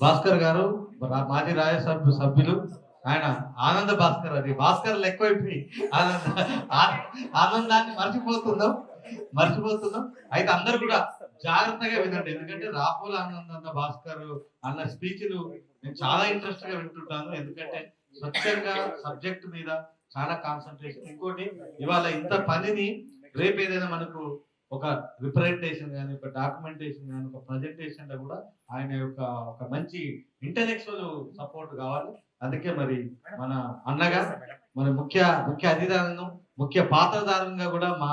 భాస్కర్ గారు మాజీ రాజ్యసభ సభ్యులు ఆయన ఆనంద భాస్కర్ అది. భాస్కర్ ఎక్కువైపోయి ఆనంద ఆనందాన్ని మర్చిపోతున్నాం మర్చిపోతున్నాం. అయితే అందరు కూడా జాగ్రత్తగా వినండి. ఎందుకంటే రాహుల్ ఆనంద్ అన్న భాస్కర్ అన్న స్పీచ్లు నేను చాలా ఇంట్రెస్ట్గా వింటుంటాను. ఎందుకంటే స్వచ్ఛంగా సబ్జెక్ట్ మీద చాలా కాన్సన్ట్రేషన్. ఇంకోటి ఇవాళ ఇంత పనిని రేపు ఏదైనా మనకు ఒక రిప్రజెంటేషన్ కానీ ఒక డాక్యుమెంటేషన్ కానీ ఒక ప్రజెంటేషన్లో కూడా ఆయన యొక్క ఒక మంచి ఇంటలెక్చువల్ సపోర్ట్ కావాలి. అందుకే మరి మన అన్నగా మన ముఖ్య ముఖ్య అధికారులను ముఖ్య పాత్రధారంగా కూడా మా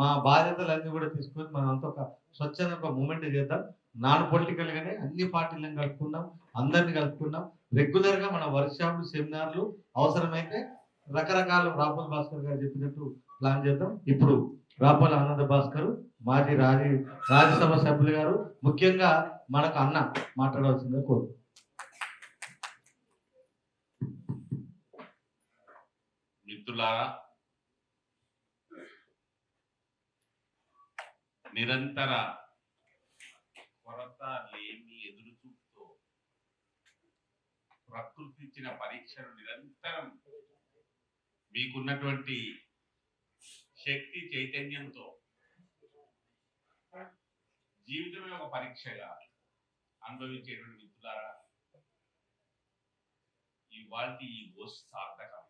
మా బాధ్యతలన్నీ కూడా తీసుకొని మనం అంతా ఒక స్వచ్ఛంద ఒక మూమెంట్ చేద్దాం. నాన్ పొలిటికల్ గానే అన్ని పార్టీలను కలుపుకున్నాం అందరిని కలుపుకున్నాం రెగ్యులర్గా మన వర్క్షాపులు సెమినార్లు అవసరమైతే రకరకాల రాపల్ భాస్కర్ గారు చెప్పినట్టు ప్లాన్ చేద్దాం. ఇప్పుడు రాపల్ ఆనంద భాస్కర్ మాజీ రాజీ రాజ్యసభ సభ్యులు గారు ముఖ్యంగా మనకు అన్న మాట్లాడవలసిందిగా కోరు. మిత్రులారా నిరంతర కొరత లేని ఎదురు చూపుతో ప్రకృతి ఇచ్చిన పరీక్షను నిరంతరం మీకున్నటువంటి శక్తి చైతన్యంతో. జీవితమే ఒక పరీక్షగా అనుభవించేటువంటి మిత్రులారా ఇవాళ ఈ గోష్ఠి సార్థకం.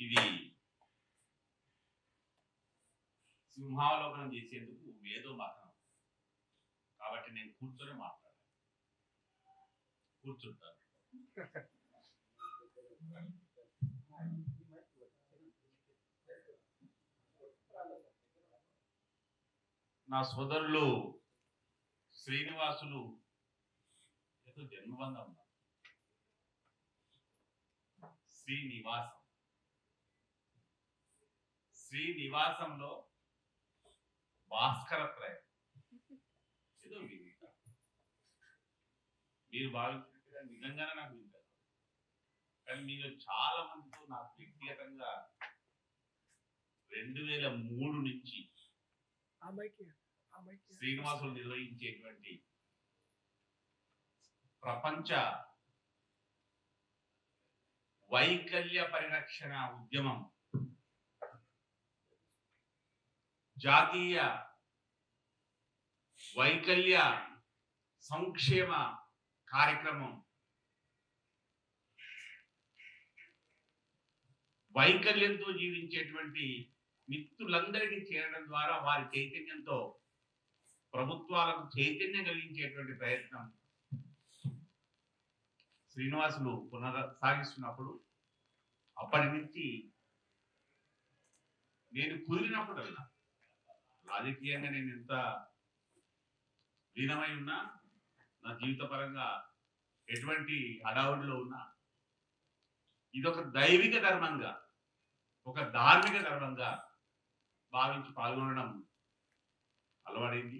ఇది సింహావలోకనం చేసేందుకు వేదో మతనం కాబట్టి నేను కూర్చొని మాట్లాడాను కూర్చుంటాను. నా సోదరులు శ్రీనివాసులు ఏదో జన్మబంధం శ్రీనివాసం. శ్రీనివాసంలో భాస్కరత్రయం ఏదో మీరు భావించినట్టుగా నిజంగానే నాకు వింటారు. కానీ మీరు చాలా మందితో నాకు వ్యక్తిగతంగా రెండు వేల మూడు నుంచి శ్రీనివాసులు నిర్వహించేటువంటి ప్రపంచ వైకల్య పరిరక్షణ ఉద్యమం. జాతీయ వైకల్య సంక్షేమ కార్యక్రమం. వైకల్యంతో జీవించేటువంటి మిత్రులందరికీ చేరడం ద్వారా వారి చైతన్యంతో ప్రభుత్వాలకు చైతన్యం కలిగించేటువంటి ప్రయత్నం శ్రీనివాసులు పునరుసాగిస్తున్నప్పుడు అప్పటి నుంచి నేను కుదిరినప్పుడల్లా రాజకీయంగా నేను ఎంత లీనమై ఉన్నా నా జీవిత పరంగా ఎటువంటి హడావుడిలో ఉన్నా ఇదొక దైవిక ధర్మంగా ఒక ధార్మిక ధర్మంగా భావించి పాల్గొనడం అలవడింది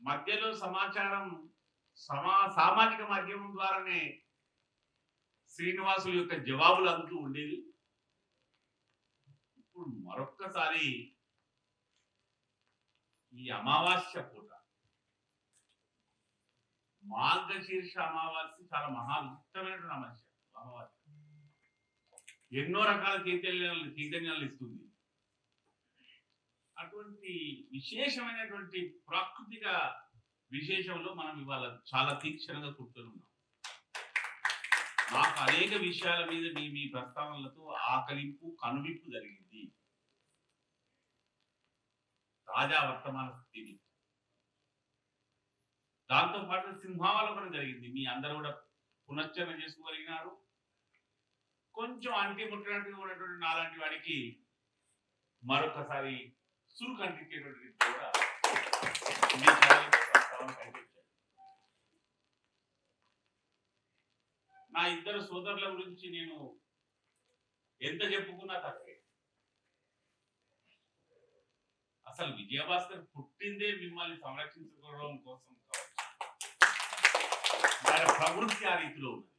మధ్యలో సమాచారం సమా సామాజిక మాధ్యమం ద్వారానే శ్రీనివాసుల యొక్క జవాబులు అందుతూ ఉండేది ఇప్పుడు మరొక్కసారి ఈ అమావాస్య పూట మార్గశీర్ష అమావాస్య చాలా మహా విచిత్రమైన అమావాస్య. అమావాస్య. ఎన్నో రకాల చైతన్యాలను చైతన్యాలను ఇస్తుంది. అటువంటి విశేషమైనటువంటి ప్రాకృతిక విశేషంలో మనం ఇవాళ చాలా తీక్షణంగా కూర్చొని ఉన్నాం. నాకు అనేక విషయాల మీద మీ మీ ప్రస్తావనలతో ఆకలింపు కనువిప్పు జరిగింది. తాజా వర్తమాన స్థితి. దాంతో పాటు సింహావలోకనం జరిగింది. మీ అందరూ కూడా పునశ్చరణ చేసుకోగలిగినారు. కొంచెం అంటి ముట్టినట్టుగా ఉన్నటువంటి నాలాంటి వాడికి మరొకసారి చురుకు అందించేటువంటి కూడా నా ఇద్దరు సోదరుల గురించి నేను ఎంత చెప్పుకున్నా తప్పే. అసలు విజయభాస్కర్ పుట్టిందే మిమ్మల్ని సంరక్షించుకోవడం కోసం కావచ్చు. ప్రవృత్తి ఆ రీతిలో ఉన్నది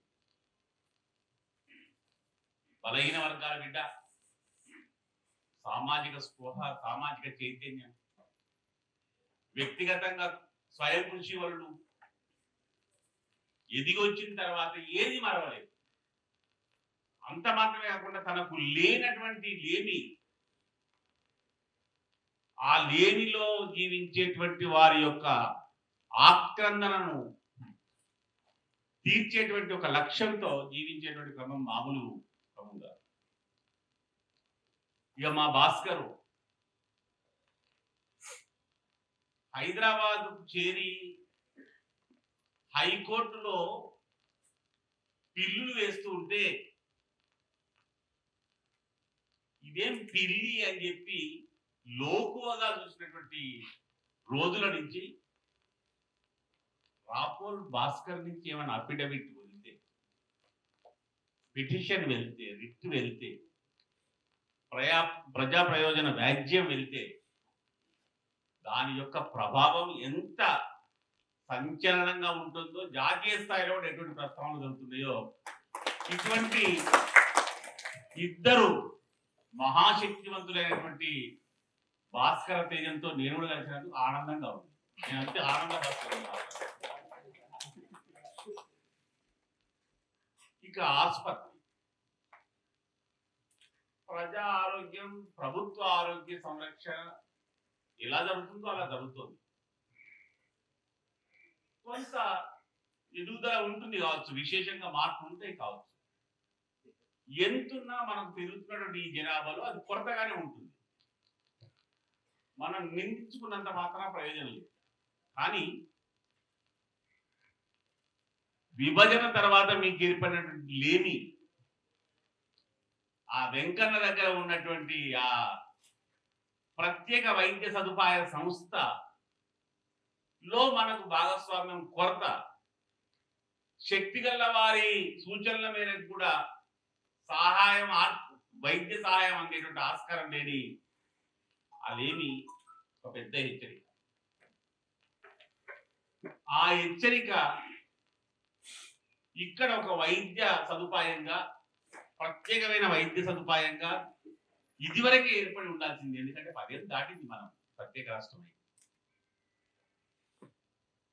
బలహీన వర్గాల బిడ్డ. సామాజిక స్పృహ సామాజిక చైతన్యం. వ్యక్తిగతంగా స్వయం కృషి వాళ్ళు ఎదిగి వచ్చిన తర్వాత ఏది మరవలేదు. అంత మాత్రమే కాకుండా తనకు లేనటువంటి లేని ఆ లేనిలో జీవించేటువంటి వారి యొక్క ఆక్రందనను తీర్చేటువంటి ఒక లక్ష్యంతో జీవించేటువంటి క్రమం మామూలు ఇక మా భాస్కరు హైదరాబాద్ చేరి హైకోర్టులో పిల్లులు వేస్తూ ఉంటే ఇదేం పిల్లి అని చెప్పి లోకువగా చూసినటువంటి రోజుల నుంచి రాపోల్ భాస్కర్ నుంచి ఏమైనా అఫిడవిట్ వెళ్తే పిటిషన్ వెళ్తే రిట్ వెళ్తే ప్రయా ప్రజా ప్రయోజన వ్యాజ్యం వెళ్తే దాని యొక్క ప్రభావం ఎంత సంచలనంగా ఉంటుందో జాతీయ స్థాయిలో ఎటువంటి ప్రస్తావనలు జరుగుతున్నాయో ఇటువంటి ఇద్దరు మహాశక్తివంతులైనటువంటి భాస్కర తేజంతో నేను కూడా కలిసినందుకు ఆనందంగా ఉంది. నేను అంతే ఆనంద ఇక ఆసుపత్రి. ప్రజా ఆరోగ్యం ప్రభుత్వ ఆరోగ్య సంరక్షణ ఎలా జరుగుతుందో అలా జరుగుతుంది. కొంత ఎదుగుదల ఉంటుంది కావచ్చు విశేషంగా మార్పు ఉంటాయి కావచ్చు. ఎంతున్నా మనం పెరుగుతున్నటువంటి ఈ జనాభాలో అది కొరతగానే ఉంటుంది. మనం నిందించుకున్నంత మాత్రం ప్రయోజనం లేదు. కానీ విభజన తర్వాత మీకు ఏర్పడినటువంటి లేమి వెంకన్న దగ్గర ఉన్నటువంటి ఆ ప్రత్యేక వైద్య సదుపాయ సంస్థ లో మనకు భాగస్వామ్యం కొరత. శక్తి గల వారి సూచనల మేరకు కూడా సహాయం వైద్య సహాయం అందేటువంటి ఆస్కారం లేని అదేమి ఒక పెద్ద హెచ్చరిక. ఆ హెచ్చరిక ఇక్కడ ఒక వైద్య సదుపాయంగా ప్రత్యేకమైన వైద్య సదుపాయంగా ఇదివరకే ఏర్పడి ఉండాల్సింది ఎందుకంటే పదేళ్ళు దాటింది మనం ప్రత్యేక రాష్ట్రమై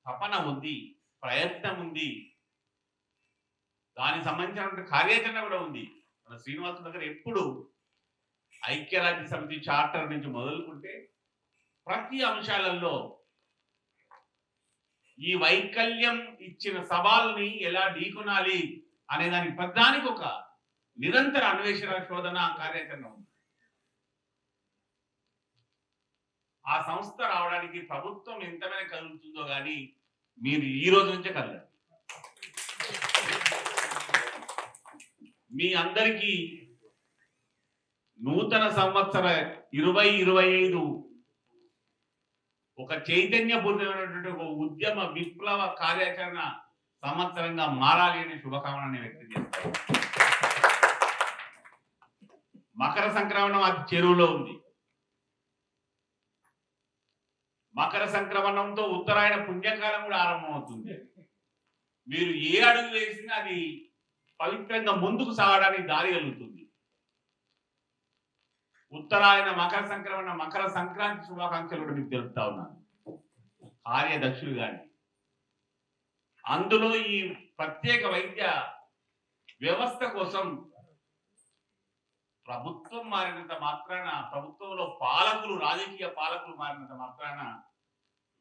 తపన ఉంది ప్రయత్నం ఉంది. దానికి సంబంధించినటువంటి కార్యాచరణ కూడా ఉంది. మన శ్రీనివాసు దగ్గర ఎప్పుడు ఐక్యరాజ్య సమితి చార్టర్ నుంచి మొదలుకుంటే ప్రతి అంశాలలో ఈ వైకల్యం ఇచ్చిన సవాల్ని ఎలా ఢీకొనాలి అనే దానికి ప్రధానికి ఒక నిరంతర అన్వేషణ శోధన కార్యాచరణ ఉంది. ఆ సంస్థ రావడానికి ప్రభుత్వం ఎంతమైన కదులుతుందో కానీ మీరు ఈ రోజు నుంచే కదలండి మీ అందరికీ నూతన సంవత్సర ఇరవై ఇరవై ఐదు ఒక చైతన్యపూర్ణమైనటువంటి ఒక ఉద్యమ విప్లవ కార్యాచరణ సంవత్సరంగా మారాలి అనే శుభకామనని వ్యక్తం చేస్తాను. మకర సంక్రమణం అది చెరువులో ఉంది. మకర సంక్రమణంతో ఉత్తరాయణ పుణ్యకాలం కూడా ఆరంభమవుతుంది. మీరు ఏ అడుగు వేసినా అది పవిత్రంగా ముందుకు సాగడానికి దారి కలుగుతుంది. ఉత్తరాయణ మకర సంక్రమణ మకర సంక్రాంతి శుభాకాంక్షలు కూడా మీకు తెలుపుతా ఉన్నాను. కార్యదక్షులు కానీ అందులో ఈ ప్రత్యేక వైద్య వ్యవస్థ కోసం ప్రభుత్వం మారినంత మాత్రాన ప్రభుత్వంలో పాలకులు రాజకీయ పాలకులు మారినంత మాత్రాన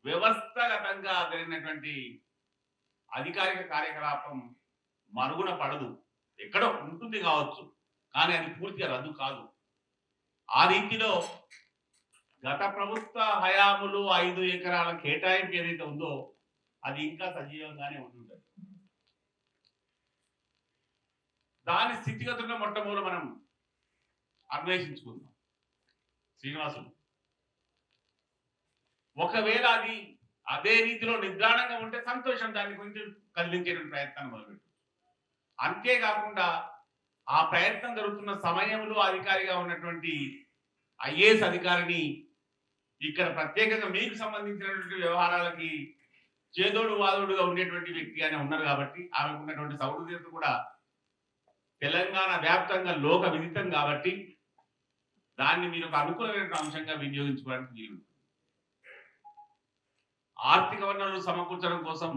వ్యవస్థగతంగా జరిగినటువంటి అధికారిక కార్యకలాపం మరుగున పడదు. ఎక్కడో ఉంటుంది కావచ్చు కానీ అది పూర్తిగా రద్దు కాదు. ఆ రీతిలో గత ప్రభుత్వ హయాములు ఐదు ఎకరాల కేటాయింపు ఏదైతే ఉందో అది ఇంకా సజీవంగానే ఉంటుంటది దాని స్థితిగతులను మొట్టమొదటి మనం అన్వేషించుకుందాం. శ్రీనివాసుడు ఒకవేళ అది అదే రీతిలో నిద్రాణంగా ఉంటే సంతోషం దాన్ని కొంచెం కదిలించేటువంటి ప్రయత్నాన్ని మొదలుపెట్టు. అంతేకాకుండా ఆ ప్రయత్నం జరుగుతున్న సమయంలో అధికారిగా ఉన్నటువంటి ఐఏఎస్ అధికారిని ఇక్కడ ప్రత్యేకంగా మీకు సంబంధించినటువంటి వ్యవహారాలకి చేదోడు వాదోడుగా ఉండేటువంటి వ్యక్తి అని ఉన్నారు కాబట్టి ఆమెకు ఉన్నటువంటి సౌహృదయత కూడా తెలంగాణ వ్యాప్తంగా లోక విదితం కాబట్టి దాన్ని మీరు ఒక అనుకూలమైన అంశంగా వినియోగించుకోవడానికి వీలు ఆర్థిక వనరులు సమకూర్చడం కోసం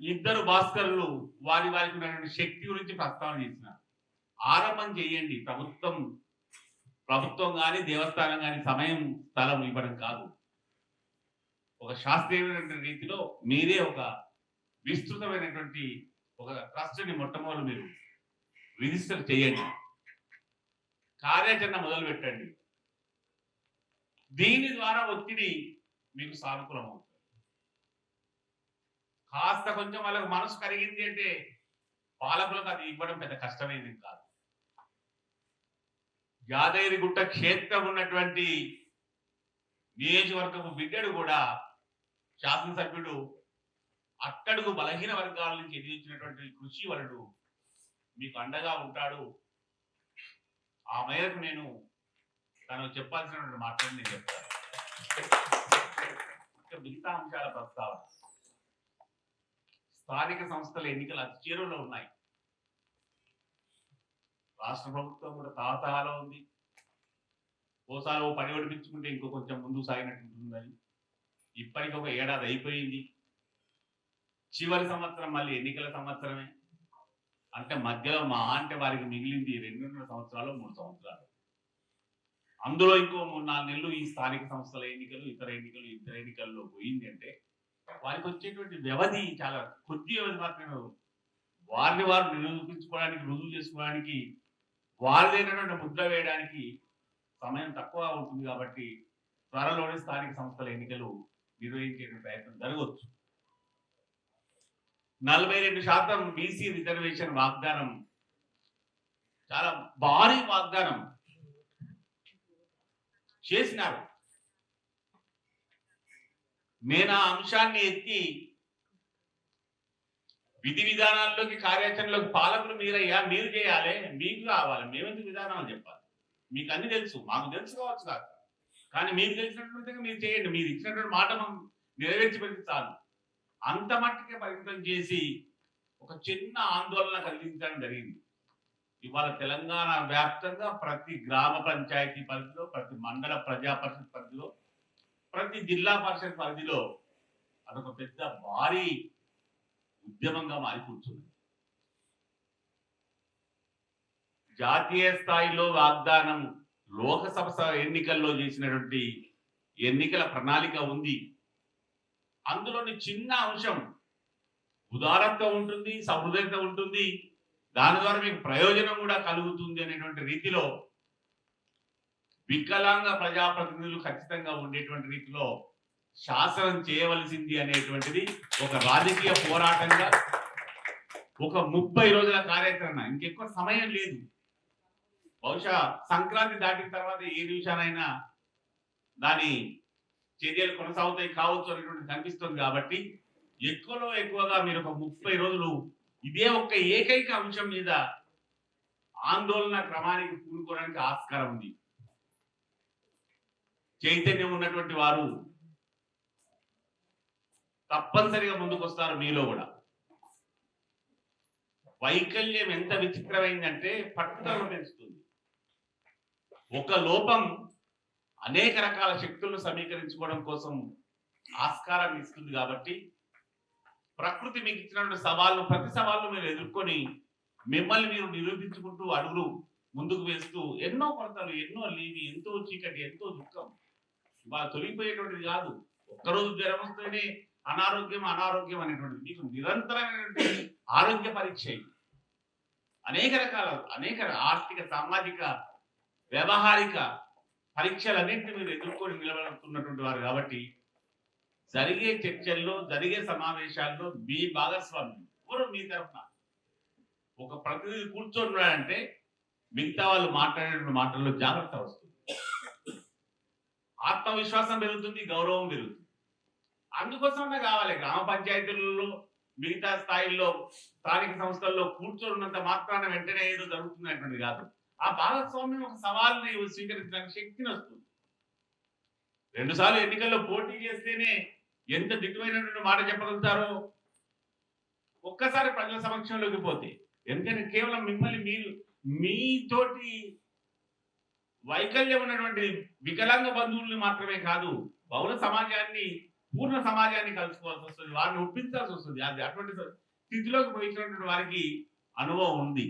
ఇద్దరు భాస్కరులు వారి వారికి ఉన్నటువంటి శక్తి గురించి ప్రస్తావన చేసినారు. ఆరంభం చేయండి. ప్రభుత్వం ప్రభుత్వం కానీ దేవస్థానం కానీ సమయం స్థలం ఇవ్వడం కాదు. ఒక శాస్త్రీయమైనటువంటి రీతిలో మీరే ఒక విస్తృతమైనటువంటి ఒక ట్రస్ట్ని మొట్టమొదటి మీరు రిజిస్టర్ చేయండి. కార్యాచరణ మొదలు పెట్టండి దీని ద్వారా ఒత్తిడి మీకు సానుకూలం అవుతుంది కాస్త కొంచెం వాళ్ళకు మనసు కరిగింది అంటే పాలకులకు అది ఇవ్వడం పెద్ద కష్టమైంది కాదు. యాదగిరిగుట్ట క్షేత్రం ఉన్నటువంటి నియోజకవర్గపు బిడ్డడు కూడా శాసనసభ్యుడు అట్టడుగు బలహీన వర్గాల నుంచి ఎదిరించినటువంటి కృషి వలడు మీకు అండగా ఉంటాడు. ఆ మేరకు నేను తను చెప్పాల్సినటువంటి మాటలు నేను చెప్తాను. ఇక మిగతా అంశాల ప్రస్తావన. స్థానిక సంస్థల ఎన్నికలు అతి చేరువలో ఉన్నాయి. రాష్ట్ర ప్రభుత్వం కూడా తాతహాలో ఉంది. ఓసారి ఓ పని ఒడిపించుకుంటే ఇంకో కొంచెం ముందు సాగినట్టు ఉంటుందని ఇప్పటికి ఒక ఏడాది అయిపోయింది. చివరి సంవత్సరం మళ్ళీ ఎన్నికల సంవత్సరమే. అంటే మధ్యలో మా అంటే వారికి మిగిలింది రెండున్నర సంవత్సరాలు మూడు సంవత్సరాలు. అందులో ఇంకో మూడు నాలుగు నెలలు ఈ స్థానిక సంస్థల ఎన్నికలు ఇతర ఎన్నికలు ఇతర ఎన్నికల్లో పోయింది అంటే వారికి వచ్చేటువంటి వ్యవధి చాలా కొద్ది వ్యవధి మాత్రమే వారిని వారు నిరూపించుకోవడానికి రుజువు చేసుకోవడానికి వారిదైనటువంటి ముద్ర వేయడానికి సమయం తక్కువ ఉంటుంది కాబట్టి త్వరలోనే స్థానిక సంస్థల ఎన్నికలు నిర్వహించే ప్రయత్నం జరగవచ్చు. నలభై రెండు శాతం బీసీ రిజర్వేషన్ వాగ్దానం. చాలా భారీ వాగ్దానం. చేసినారు. నేను ఆ అంశాన్ని ఎత్తి విధి విధానాల్లోకి కార్యాచరణలోకి పాలకులు మీరయ్యా మీరు చేయాలి మీకు కావాలి. మేమెందుకు విధానాలు చెప్పాలి? మీకు అన్ని తెలుసు. మాకు తెలుసుకోవచ్చు కాదు. కానీ మీకు తెలిసినటువంటి మీరు చేయండి. మీరు ఇచ్చినటువంటి మాట మనం నెరవేర్చి పెడితే చాలు. అంత మట్టుకే పరిమితం చేసి ఒక చిన్న ఆందోళన కలిగించడం జరిగింది. ఇవాళ తెలంగాణ వ్యాప్తంగా ప్రతి గ్రామ పంచాయతీ పరిధిలో ప్రతి మండల ప్రజా పరిషత్ పరిధిలో ప్రతి జిల్లా పరిషత్ పరిధిలో అదొక పెద్ద భారీ ఉద్యమంగా మారిపోతుంది జాతీయ స్థాయిలో వాగ్దానం లోకసభ ఎన్నికల్లో చేసినటువంటి ఎన్నికల ప్రణాళిక ఉంది. అందులోని చిన్న అంశం ఉదారత్వం ఉంటుంది సహృదయత ఉంటుంది. దాని ద్వారా మీకు ప్రయోజనం కూడా కలుగుతుంది అనేటువంటి రీతిలో వికలాంగ ప్రజాప్రతినిధులు ఖచ్చితంగా ఉండేటువంటి రీతిలో శాసనం చేయవలసింది అనేటువంటిది ఒక రాజకీయ పోరాటంగా ఒక ముప్పై రోజుల కార్యాచరణ. ఇంకెక్కువ సమయం లేదు. బహుశా సంక్రాంతి దాటిన తర్వాత ఏ నిమిషానైనా దాని చర్యలు కొనసాగుతాయి కావచ్చు అనేటువంటి కనిపిస్తుంది కాబట్టి ఎక్కువలో ఎక్కువగా మీరు ఒక ముప్పై రోజులు ఇదే ఒక్క ఏకైక అంశం మీద ఆందోళన క్రమానికి పూనుకోవడానికి ఆస్కారం ఉంది. చైతన్యం ఉన్నటువంటి వారు తప్పనిసరిగా ముందుకొస్తారు మీలో కూడా. వైకల్యం ఎంత విచిత్రమైందంటే పట్టుదలను పెంచుతుంది ఒక లోపం అనేక రకాల శక్తులను సమీకరించుకోవడం కోసం ఆస్కారం ఇస్తుంది కాబట్టి ప్రకృతి మీకు ఇచ్చినటువంటి సవాళ్ళు ప్రతి సవాళ్ళు మీరు ఎదుర్కొని మిమ్మల్ని మీరు నిరూపించుకుంటూ అడుగులు ముందుకు వేస్తూ ఎన్నో కొరతలు ఎన్నో లేవి ఎంతో చీకటి ఎంతో దుఃఖం. వాళ్ళు తొలగిపోయేటువంటిది కాదు. ఒక్కరోజు జ్వరం వస్తేనే అనారోగ్యం అనారోగ్యం అనేటువంటిది. మీకు నిరంతరమైనటువంటి ఆరోగ్య పరీక్ష అనేక రకాల అనేక ఆర్థిక సామాజిక వ్యవహారిక పరీక్షలన్నింటినీ మీరు ఎదుర్కొని నిలబడుతున్నటువంటి వారు కాబట్టి జరిగే చర్చల్లో జరిగే సమావేశాల్లో మీ భాగస్వామ్యం ఎవరు మీ తరఫున. ఒక ప్రతినిధి కూర్చొని మిగతా వాళ్ళు మాట్లాడే మాటల్లో జాగ్రత్త వస్తుంది. ఆత్మవిశ్వాసం పెరుగుతుంది గౌరవం పెరుగుతుంది. అందుకోసమే కావాలి గ్రామ పంచాయతీలలో మిగతా స్థాయిల్లో స్థానిక సంస్థల్లో కూర్చొనున్నంత మాత్రాన వెంటనే ఏదో జరుగుతున్నటువంటి కాదు. ఆ భాగస్వామ్యం ఒక సవాల్ని స్వీకరించడానికి శక్తిని వస్తుంది. రెండుసార్లు ఎన్నికల్లో పోటీ చేస్తేనే ఎంత దిట్టుమైనటువంటి మాట చెప్పగలుగుతారో ఒక్కసారి ప్రజల సమక్షంలోకి పోతే ఎందుకంటే కేవలం మిమ్మల్ని మీరు మీతోటి వైకల్యం ఉన్నటువంటి వికలాంగ బంధువుల్ని మాత్రమే కాదు బహుళ సమాజాన్ని పూర్ణ సమాజాన్ని కలుసుకోవాల్సి వస్తుంది వారిని ఒప్పించాల్సి వస్తుంది. అది అటువంటి స్థితిలోకి పోయినటువంటి వారికి అనుభవం ఉంది.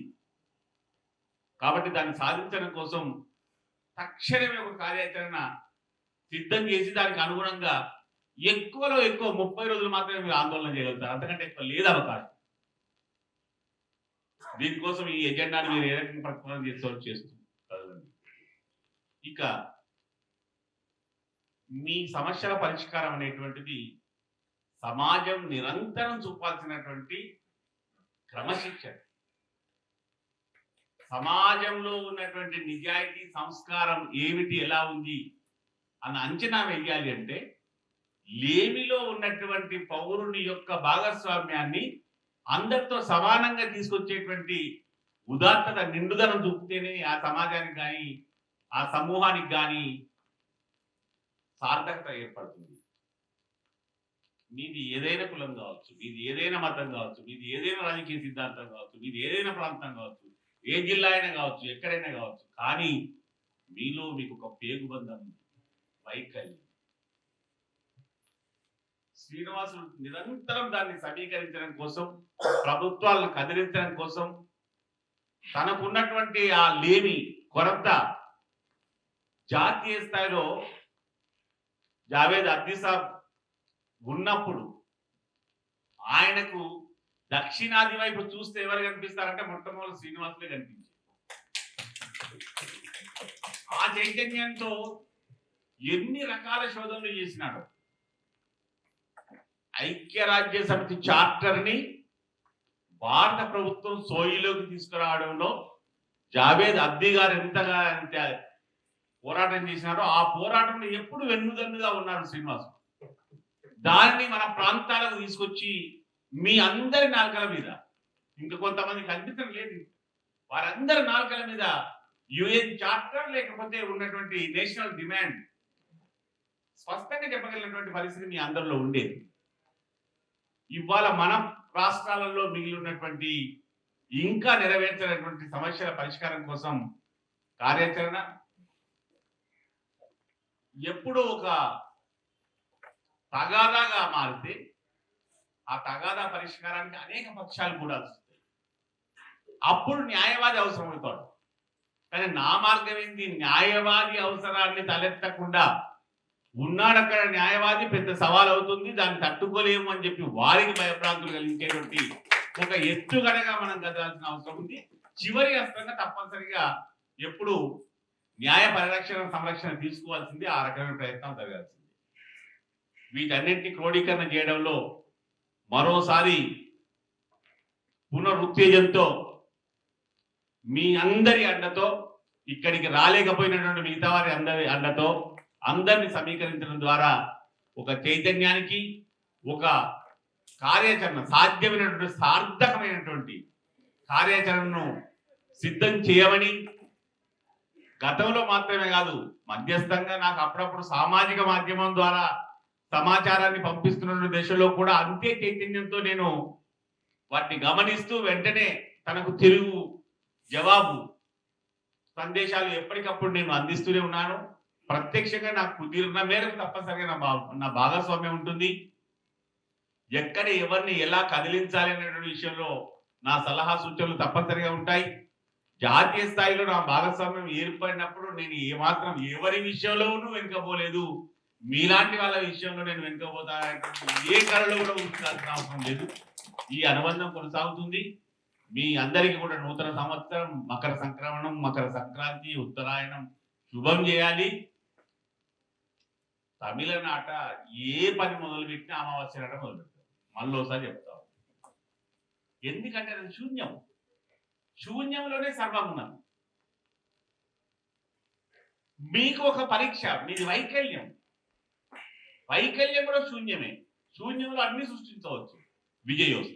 కాబట్టి దాన్ని సాధించడం కోసం తక్షణమే ఒక కార్యాచరణ సిద్ధం చేసి దానికి అనుగుణంగా ఎక్కువలో ఎక్కువ ముప్పై రోజులు మాత్రమే మీరు ఆందోళన చేయగలుగుతారు. అంతకంటే ఎక్కువ లేదు అవకాశం. దీనికోసం ఈ ఎజెండాను మీరు ఏ రకంగా ప్రతిపాదన చేస్తారో చేస్తుంది. ఇక మీ సమస్యల పరిష్కారం అనేటువంటిది సమాజం నిరంతరం చూపాల్సినటువంటి క్రమశిక్షణ. సమాజంలో ఉన్నటువంటి నిజాయితీ సంస్కారం ఏమిటి ఎలా ఉంది అన్న అంచనా వేయాలి అంటే లేమిలో ఉన్నటువంటి పౌరుని యొక్క భాగస్వామ్యాన్ని అందరితో సమానంగా తీసుకొచ్చేటువంటి ఉదాత్తత నిండుదనం చూపితేనే ఆ సమాజానికి కానీ ఆ సమూహానికి కానీ సార్థకత ఏర్పడుతుంది. మీది ఏదైనా కులం కావచ్చు మీది ఏదైనా మతం కావచ్చు మీది ఏదైనా రాజకీయ సిద్ధాంతం కావచ్చు మీది ఏదైనా ప్రాంతం కావచ్చు ఏ జిల్లా అయినా కావచ్చు ఎక్కడైనా కావచ్చు కానీ మీలో మీకు ఒక పేగుబంధం వైకల్యం శ్రీనివాసులు నిరంతరం దాన్ని సమీకరించడం కోసం ప్రభుత్వాలను కదిలించడం కోసం తనకున్నటువంటి ఆ లేమి కొరత జాతీయ స్థాయిలో జావేద్ అద్దీసాబ్ ఉన్నప్పుడు ఆయనకు దక్షిణాది వైపు చూస్తే ఎవరు కనిపిస్తారంటే మొట్టమొదటి శ్రీనివాసులే కనిపించారు. ఆ చైతన్యంతో ఎన్ని రకాల శోధనలు చేసినాడు? ఐక్యరాజ్య సమితి చార్టర్ని భారత ప్రభుత్వం సోయిలోకి తీసుకురావడంలో జావేద్ అబ్ది గారు ఎంతగా ఎంత పోరాటం చేసినారో ఆ పోరాటంలో ఎప్పుడు వెన్నుదన్నుగా ఉన్నారు శ్రీనివాసు దాన్ని మన ప్రాంతాలకు తీసుకొచ్చి మీ అందరి నాలుకల మీద. ఇంకా కొంతమందికి అద్భుతం లేదు. వారందరి నాలుకల మీద యుఎన్ చార్టర్ లేకపోతే ఉన్నటువంటి నేషనల్ డిమాండ్ స్పష్టంగా చెప్పగలిగినటువంటి పరిస్థితి మీ అందరిలో ఉండేది. ఇవాళ మన రాష్ట్రాలలో మిగిలి ఉన్నటువంటి ఇంకా నెరవేర్చినటువంటి సమస్యల పరిష్కారం కోసం కార్యాచరణ ఎప్పుడూ ఒక తగాదాగా మారితే ఆ తగాదా పరిష్కారానికి అనేక పక్షాలు కూడా వస్తాయి అప్పుడు న్యాయవాది అవసరమవుతాడు కానీ నా మార్గం ఏంది న్యాయవాది అవసరాన్ని తలెత్తకుండా ఉన్నాడు అక్కడ న్యాయవాది పెద్ద సవాల్ అవుతుంది. దాన్ని తట్టుకోలేము అని చెప్పి వారికి భయభ్రాంతులు కలిగించేటువంటి ఒక ఎత్తుగడగా మనం కదలాల్సిన అవసరం ఉంది. చివరి అస్త్రంగా తప్పనిసరిగా ఎప్పుడు న్యాయ పరిరక్షణ సంరక్షణ తీసుకోవాల్సింది ఆ రకమైన ప్రయత్నం జరగాల్సింది. వీటన్నింటినీ క్రోడీకరణ చేయడంలో మరోసారి పునరుత్తేజంతో మీ అందరి అండతో ఇక్కడికి రాలేకపోయినటువంటి మిగతా వారి అందరి అండతో అందరిని సమీకరించడం ద్వారా ఒక చైతన్యానికి ఒక కార్యాచరణ సాధ్యమైనటువంటి సార్థకమైనటువంటి కార్యాచరణను సిద్ధం చేయమని గతంలో మాత్రమే కాదు మధ్యస్థంగా నాకు అప్పుడప్పుడు సామాజిక మాధ్యమం ద్వారా సమాచారాన్ని పంపిస్తున్న దశలో కూడా అంతే చైతన్యంతో నేను వాటిని గమనిస్తూ వెంటనే తనకు తెలుగు జవాబు సందేశాలు ఎప్పటికప్పుడు నేను అందిస్తూనే ఉన్నాను. ప్రత్యక్షంగా నాకు కుదిరిన మేరకు తప్పనిసరిగా నా నా భాగస్వామ్యం ఉంటుంది. ఎక్కడ ఎవరిని ఎలా కదిలించాలి అనేటువంటి విషయంలో నా సలహా సూచనలు తప్పనిసరిగా ఉంటాయి. జాతీయ స్థాయిలో నా భాగస్వామ్యం ఏర్పడినప్పుడు నేను ఏమాత్రం ఎవరి విషయంలోనూ వెనుకపోలేదు మీలాంటి వాళ్ళ విషయంలో నేను వెనుకపోతానటువంటి ఏ కళలో కూడా ఉంచాల్సిన అవసరం లేదు. ఈ అనుబంధం కొనసాగుతుంది. మీ అందరికీ కూడా నూతన సంవత్సరం మకర సంక్రమణం మకర సంక్రాంతి ఉత్తరాయణం శుభం చేయాలి. తమిళనాట ఏ పని మొదలు పెట్టినా అమావాస్య నాట మొదలు పెడతారు మళ్ళీ ఒకసారి చెప్తాం ఎందుకంటే అది శూన్యం. శూన్యంలోనే సర్వం ఉన్నది. మీకు ఒక పరీక్ష మీది వైకల్యం. వైకల్యం కూడా శూన్యమే. శూన్యంలో అన్ని సృష్టించవచ్చు. విజయోస్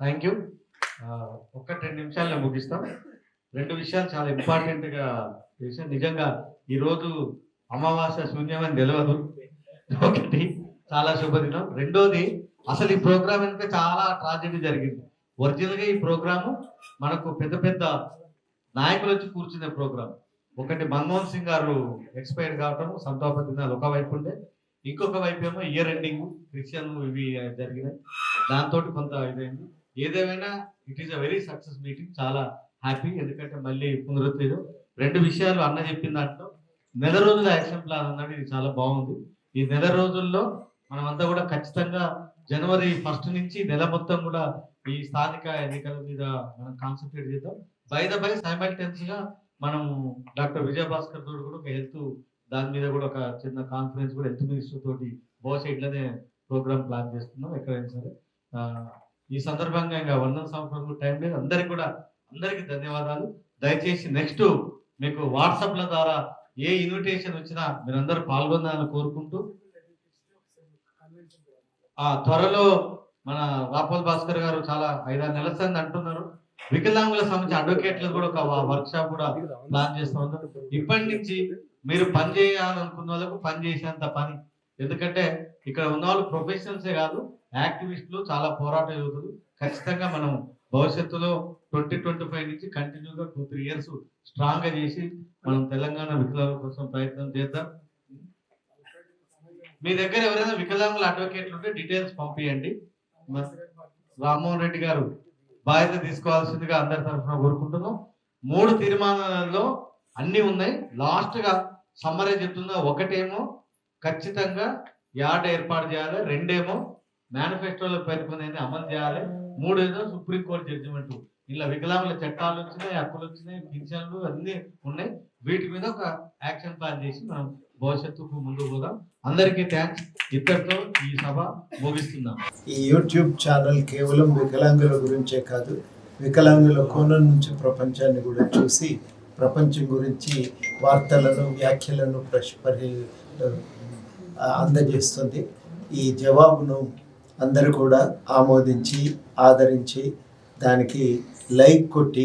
థ్యాంక్ యూ ఒక్క రెండు నిమిషాల్లో ముగిస్తాం. రెండు విషయాలు చాలా ఇంపార్టెంట్గా గా నిజంగా ఈరోజు అమావాస్య శూన్యమని తెలియదు ఒకటి చాలా శుభదినం. రెండోది అసలు ఈ ప్రోగ్రామ్ వెనుక చాలా ట్రాజెడీ జరిగింది. ఒరిజినల్గా ఈ ప్రోగ్రాము మనకు పెద్ద పెద్ద నాయకులు వచ్చి కూర్చునే ప్రోగ్రామ్ ఒకటి మన్మోహన్ సింగ్ గారు ఎక్స్పైర్ కావటం సంతాప ఒక వైపు ఉండే. ఇంకొక వైపు ఏమో ఇయర్ ఎండింగ్ క్రిస్టియన్ ఇవి జరిగినాయి. దాంతో కొంత ఇదైంది. ఏదేమైనా it is a very success meeting చాలా హ్యాపీ ఎందుకంటే మళ్ళీ పునరుద్ధరణ రెండు విషయాలు అన్న చెప్పిన దాంట్లో. నెల రోజుల యాక్షన్ ప్లాన్ అన్నది ఇది చాలా బాగుంది. ఈ నెల రోజుల్లో మనమంతా కూడా ఖచ్చితంగా జనవరి ఫస్ట్ నుంచి నెల మొత్తం కూడా ఈ స్థానిక ఎన్నికల మీద మనం కాన్సన్ట్రేట్ చేద్దాం. బై ద బై సైమల్టెన్స్గా మనము డాక్టర్ విజయభాస్కర్ తోడు కూడా ఒక హెల్త్ దాని మీద కూడా ఒక చిన్న కాన్ఫరెన్స్ కూడా హెల్త్ మినిస్టర్ తోటి బహుశా ఇట్లనే ప్రోగ్రామ్ ప్లాన్ చేస్తున్నాం ఎక్కడైనా సరే. ఈ సందర్భంగా ఇంకా వందన సంవత్సరం టైం లేదు. అందరికి కూడా అందరికి ధన్యవాదాలు. దయచేసి నెక్స్ట్ మీకు వాట్సాప్ల ద్వారా ఏ ఇన్విటేషన్ వచ్చినా మీరందరూ పాల్గొనాలని కోరుకుంటూ ఆ త్వరలో మన రాపోల్ భాస్కర్ గారు చాలా ఐదారు నెలసంది అంటున్నారు. వికలాంగుల సంబంధించి అడ్వకేట్లు కూడా ఒక వర్క్ షాప్ కూడా ప్లాన్ చేస్తూ ఇప్పటి నుంచి మీరు పని చేయాలనుకున్న వాళ్ళకు పని చేసేంత పని. ఎందుకంటే ఇక్కడ ఉన్న వాళ్ళు ప్రొఫెషనల్సే కాదు యాక్టివిస్టులు చాలా పోరాట యోధులు ఖచ్చితంగా మనం భవిష్యత్తులో ట్వంటీ ట్వంటీ ఫైవ్ నుంచి కంటిన్యూగా టూ త్రీ ఇయర్స్ స్ట్రాంగ్గా చేసి మనం తెలంగాణ వికలాంగుల కోసం ప్రయత్నం చేద్దాం. మీ దగ్గర ఎవరైనా వికలాంగుల అడ్వకేట్లు ఉంటే డీటెయిల్స్ పంపించండి రామ్మోహన్ రెడ్డి గారు బాధ్యత తీసుకోవాల్సిందిగా అందరి తరఫున కోరుకుంటున్నాం. మూడు తీర్మానాలలో అన్ని ఉన్నాయి. లాస్ట్గా సమ్మరే చెప్తున్నా ఒకటేమో ఖచ్చితంగా యార్డ్ ఏర్పాటు చేయాలి. రెండేమో మేనిఫెస్టోలో పేర్కొనేది అమలు చేయాలి. మూడేదో సుప్రీంకోర్టు జడ్జిమెంట్ ఇలా వికలాంగుల చట్టాలు వచ్చినాయి హక్కులు వచ్చినాయి పింఛన్లు అన్ని ఉన్నాయి. వీటి మీద ఒక యాక్షన్ ప్లాన్ చేసి మనం భవిష్యత్తుకు ముందు కూడా అందరికీ థ్యాంక్స్ ఇద్దరితో ఈ సభ ముగిస్తున్నాం. ఈ యూట్యూబ్ ఛానల్ కేవలం వికలాంగుల గురించే కాదు వికలాంగుల కోణం నుంచి ప్రపంచాన్ని కూడా చూసి ప్రపంచం గురించి వార్తలను వ్యాఖ్యలను ప్రశ్- పరి అందజేస్తుంది. ఈ జవాబును అందరూ కూడా ఆమోదించి ఆదరించి దానికి లైక్ కొట్టి